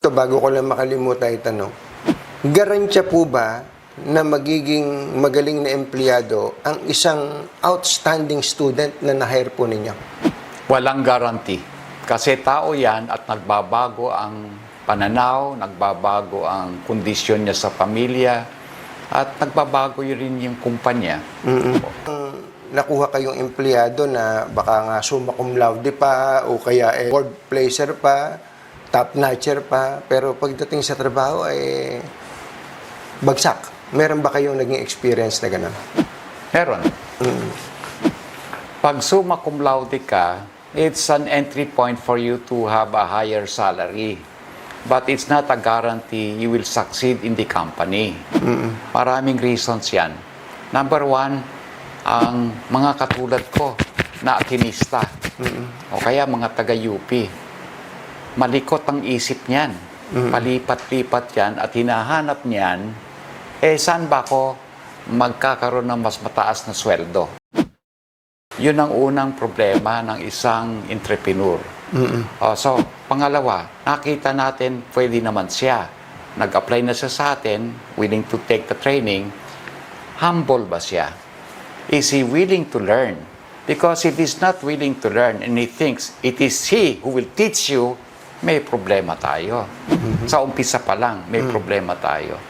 Ito, bago ko lang makalimutan itanong, garantya po ba na magiging magaling na empleyado ang isang outstanding student na na-hire po ninyo? Walang guarantee. Kasi tao yan at nagbabago ang pananaw, nagbabago ang kondisyon niya sa pamilya, at nagbabago rin yung kumpanya. Kung nakuha kayong empleyado na baka nga summa cum laude pa o kaya eh, board placer pa, top notcher pa, pero pagdating sa trabaho ay bagsak. Meron ba kayong naging experience na gano'n? Meron. Pag summa cum laude ka, it's an entry point for you to have a higher salary. But it's not a guarantee you will succeed in the company. Maraming reasons yan. Number one, ang mga katulad ko na akinista o kaya mga taga-UP, malikot ang isip niyan. Palipat-lipat yan at hinahanap niyan, eh saan ba ako magkakaroon ng mas mataas na sweldo? Yun ang unang problema ng isang entrepreneur. Oh, so, pangalawa, nakita natin pwede naman siya. Nag-apply na siya sa atin, willing to take the training. Humble ba siya? Is he willing to learn? Because if he's not willing to learn and he thinks it is he who will teach you, may problema tayo. Sa umpisa pa lang, may problema tayo.